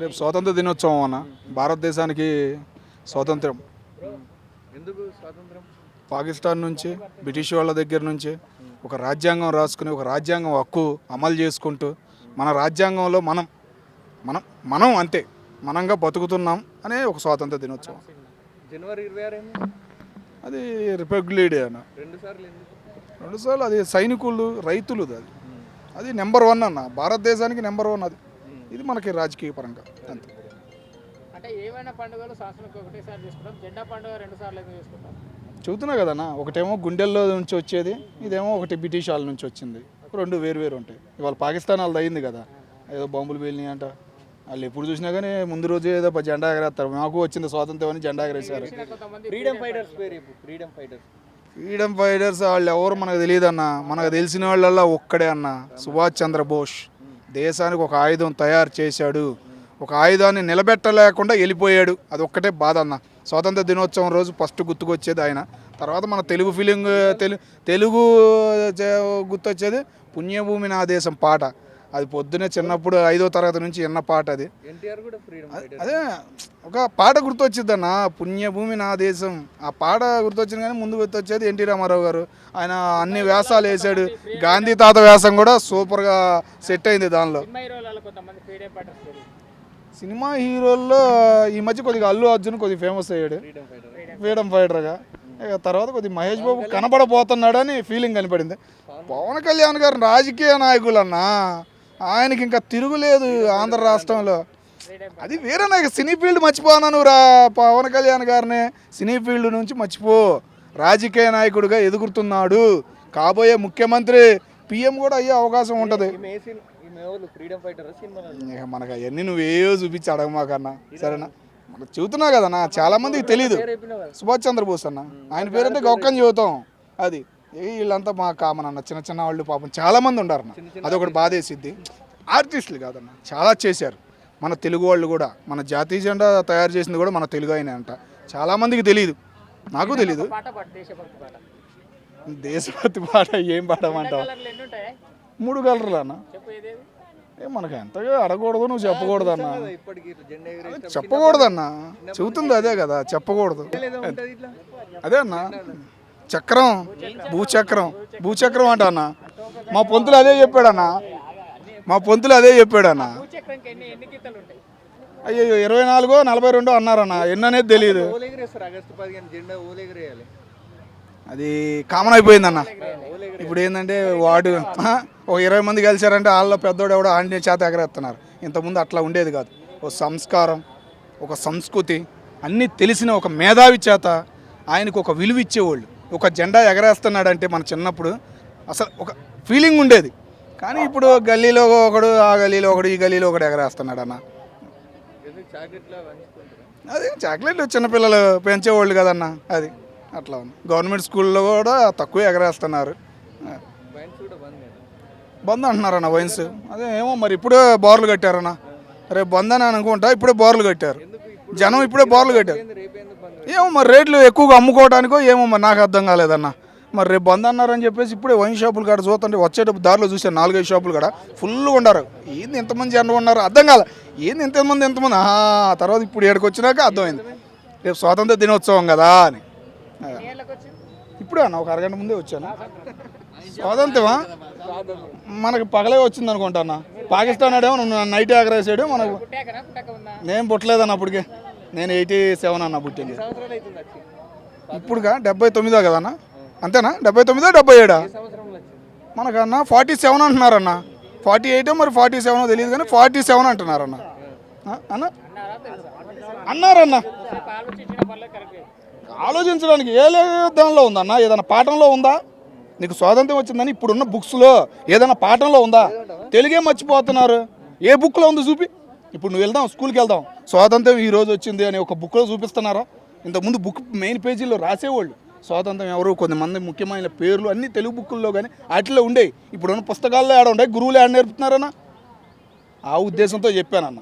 రేపు స్వాతంత్ర దినోత్సవం అన్న. భారతదేశానికి స్వాతంత్రం ఎందుకు స్వాతంత్రం పాకిస్తాన్ నుంచి బ్రిటిష్ వాళ్ళ దగ్గర నుంచి ఒక రాజ్యాంగం రాసుకుని ఒక రాజ్యాంగం హక్కు అమలు చేసుకుంటూ మన రాజ్యాంగంలో మనం మనం మనం అంతే. మనంగా బతుకుతున్నాం అనే ఒక స్వాతంత్ర దినోత్సవం. జనవరి అది రిపబ్లిక్ డే అన్న. రెండు సార్లు ఎందుకు? రెండుసార్లు అది సైనికులు రైతులు అది. అది నెంబర్ వన్ అన్న. భారతదేశానికి నెంబర్ వన్ అది. ఇది మనకి రాజకీయ పరంగా. అంతే. అంటే ఏమైనా పండుగలు సంవత్సరానికి ఒకటేసారి చేసుకుంటాం జెండా పండుగ రెండు సార్లు ఎందుకు చేసుకుంటాం చెబుతున్నా కదన్నా ఒకటేమో గుండెల్లో నుంచి వచ్చేది ఇదేమో ఒకటి బ్రిటిష్ వాళ్ళ నుంచి వచ్చింది. రెండు వేరు వేరు ఉంటాయి. ఇవాళ పాకిస్తాన్ వాళ్ళది అయింది కదా. ఏదో బాంబులు పేలినాయి అంట. వాళ్ళు ఎప్పుడు చూసినా కానీ ముందు రోజు ఏదో జెండా ఎగరేస్తారు. మాకు వచ్చింది స్వాతంత్రం అని జెండా ఎగరేశారు. కొంతమంది ఫ్రీడమ్ ఫైటర్స్ పేరు ఫ్రీడమ్ ఫైటర్స్ ఫ్రీడమ్ ఫైటర్స్ వాళ్ళు ఎవరు మనకు తెలియదు అన్న. మనకు తెలిసిన వాళ్ళల్లో ఒక్కడే అన్న. సుభాష్ చంద్రబోస్ దేశానికి ఒక ఆయుధం తయారు చేశాడు. ఒక ఆయుధాన్ని నిలబెట్టలేకుండా వెళ్ళిపోయాడు. అది ఒక్కటే బాధ అన్న. స్వాతంత్ర దినోత్సవం రోజు ఫస్ట్ గుర్తుకొచ్చేది ఆయన. తర్వాత మన తెలుగు ఫిలిం తెలు తెలుగు చే- గుర్తొచ్చేది పుణ్యభూమి నా దేశం పాట. అది పొద్దునే చిన్నప్పుడు ఐదో తరగతి నుంచి విన్న పాట అది. అదే ఒక పాట గుర్తొచ్చిద్దన్న పుణ్యభూమి నా దేశం. ఆ పాట గుర్తొచ్చింది కానీ ముందు గుర్తొచ్చేది ఎన్టీ రామారావు గారు. ఆయన అన్ని వ్యాసాలు వేసాడు. గాంధీ తాత వ్యాసం కూడా సూపర్గా సెట్ అయింది దానిలో. సినిమా హీరోలలో ఈ మధ్య కొద్దిగా అల్లు అర్జున్ కొద్దిగా ఫేమస్ అయ్యాడు. ఫ్రీడమ్ ఫైటర్ ఫ్రీడమ్ ఫైటర్గా ఇక తర్వాత కొద్దిగా మహేష్ బాబు కనబడబోతున్నాడని ఫీలింగ్ కనపడింది. పవన్ కళ్యాణ్ గారు రాజకీయ నాయకులన్నా ఆయనకి ఇంకా తిరుగులేదు ఆంధ్ర రాష్ట్రంలో. అది వేరే నాకు సినీ ఫీల్డ్ మర్చిపోనాను రా పవన్ కళ్యాణ్ గారిని. సినీ ఫీల్డ్ నుంచి మర్చిపో. రాజకీయ నాయకుడిగా ఎదుగుతున్నాడు. కాబోయే ముఖ్యమంత్రి పిఎం కూడా అయ్యే అవకాశం ఉంటుంది. మనకు అవన్నీ నువ్వేయో చూపించి అడగమాకన్నా సరేనా? మనకు చెబుతున్నా కదన్నా చాలా మందికి తెలియదు సుభాష్ చంద్రబోస్ అన్న. ఆయన పేరంటే గొక్కని చెబుతాం. అది. వీళ్ళంతా మా కామన్ అన్న చిన్న చిన్న వాళ్ళు పాపం చాలా మంది ఉండారు అన్న. అదొకటి బాధేసిద్ది. ఆర్టిస్టులు కాదన్న చాలా చేశారు. మన తెలుగు వాళ్ళు కూడా మన జాతీయ జెండా తయారు చేసింది కూడా మన తెలుగు ఆయన అంట. చాలా మందికి తెలియదు నాకు పాట దేశభక్తి పాట. దేశభక్తి పాట ఏం పాడమంటావు కలర్లు ఎన్ని ఉంటాయి? మూడు కలర్లు అన్న. ఏ మనకు ఎంతగా అడగకూడదు నువ్వు చెప్పకూడదు అన్న. కదా ఇప్పటికి ఇట్లా జెండా ఎగరేసి చెప్పకూడదు అన్న. చెబుతుంది అదే కదా చెప్పకూడదు. ఏదో ఉంటుంది ఇట్లా. అదే అన్న. చక్రం భూచక్రం భూచక్రం అంట అన్న మా పొంతులు అదే చెప్పాడన్న. మా పొంతులు అదే చెప్పాడన్న. అయ్యో ఇరవై నాలుగో నలభై రెండో అన్నారన్న. ఎన్ని అనేది తెలియదు అది కామన్ అయిపోయిందన్న. ఇప్పుడు ఏంటంటే వాడు ఒక ఇరవై మంది కలిశారంటే వాళ్ళ పెద్దోడు ఎవడో ఆంజనేయ చేత ఎగరేస్తున్నారు. ఇంతకుముందు అట్లా ఉండేది కాదు. ఒక సంస్కారం ఒక సంస్కృతి అన్నీ తెలిసిన ఒక మేధావి చేత ఆయనకు ఒక విలువ ఇచ్చేవాళ్ళు ఒక జెండా ఎగరేస్తున్నాడంటే మన చిన్నప్పుడు అసలు ఒక ఫీలింగ్ ఉండేది. కానీ ఇప్పుడు గల్లీలో ఒకడు ఆ గల్లీలో ఒకడు ఈ గల్లీలో ఒకడు ఎగరేస్తున్నాడు అన్న. అదే చాక్లెట్లు చిన్నపిల్లలు పెంచేవాళ్ళు కదన్న అది. అట్లా ఉంది. గవర్నమెంట్ స్కూల్లో కూడా తక్కువ ఎగరేస్తున్నారు. బంద్ అంటున్నారన్న వైన్స్ అదే ఏమో మరి ఇప్పుడే బార్లు కట్టారన్న. రేపు బంద్ అని అనుకుంటా ఇప్పుడే బార్లు కట్టారు. జనం ఇప్పుడే బోర్లు కట్టారు. ఏమో మరి రేట్లు ఎక్కువగా అమ్ముకోవడానికో ఏమో మరి నాకు అర్థం కాలేదన్న. మరి రేపు బంద్ అన్నారని చెప్పేసి ఇప్పుడే వైన్ షాపులు కాడ చూస్తుంటే వచ్చేటప్పుడు దారిలో చూసాను నాలుగైదు షాపులు కాడ ఫుల్గా ఉన్నారు ఏంది ఎంతమంది జనం ఉన్నారు? అర్థం కాలే. ఏంది ఎంతమంది ఎంతమంది ఆహా తర్వాత ఇప్పుడు ఏడుకు వచ్చినాక అర్థమైంది. రేపు స్వాతంత్ర దినోత్సవం కదా అని. ఇప్పుడే అన్న ఒక అరగంట ముందే వచ్చాను. స్వాతంత్రమా? మనకి పగలే వచ్చింది అనుకుంటా అన్న. పాకిస్తాన్ ఆడేమో నువ్వు నైట్ ఎగరేసాడు మనకు నేను పుట్టలేదన్న అప్పటికే. నేను ఎయిటీ సెవెన్ అన్న పుట్టింది. ఇప్పుడుగా డెబ్బై తొమ్మిదో కదన్న అంతేనా? డెబ్బై తొమ్మిదో డెబ్బై ఏడా? మనకన్నా ఫార్టీ సెవెన్ అంటున్నారన్న. ఫార్టీ ఎయిట్ మరి ఫార్టీ సెవెన్ తెలియదు కానీ ఫార్టీ సెవెన్ అంటున్నారన్న. అన్న? అన్నారన్న. ఆలోచించడానికి ఏ దానిలో ఉందన్న? ఏదైనా పాఠంలో ఉందా? నీకు స్వాతంత్రం వచ్చిందని ఇప్పుడున్న బుక్స్లో ఏదైనా పాఠంలో ఉందా? తెలుగే మర్చిపోతున్నారు. ఏ బుక్లో ఉంది చూపి. ఇప్పుడు నువ్వు వెళ్దాం స్కూల్కి వెళ్దాం. స్వాతంత్రం ఈ రోజు వచ్చింది అని ఒక బుక్లో చూపిస్తున్నారా? ఇంతకుముందు బుక్ మెయిన్ పేజీలో రాసేవాళ్ళు. స్వాతంత్రం ఎవరు కొంతమంది ముఖ్యమైన పేర్లు అన్నీ తెలుగు బుక్కుల్లో కానీ వాటిలో ఉండేవి. ఇప్పుడున్న పుస్తకాల్లో ఆడ ఉండే గురువులు ఆడ నేర్పుతున్నారన్నా? ఆ ఉద్దేశంతో చెప్పానన్న.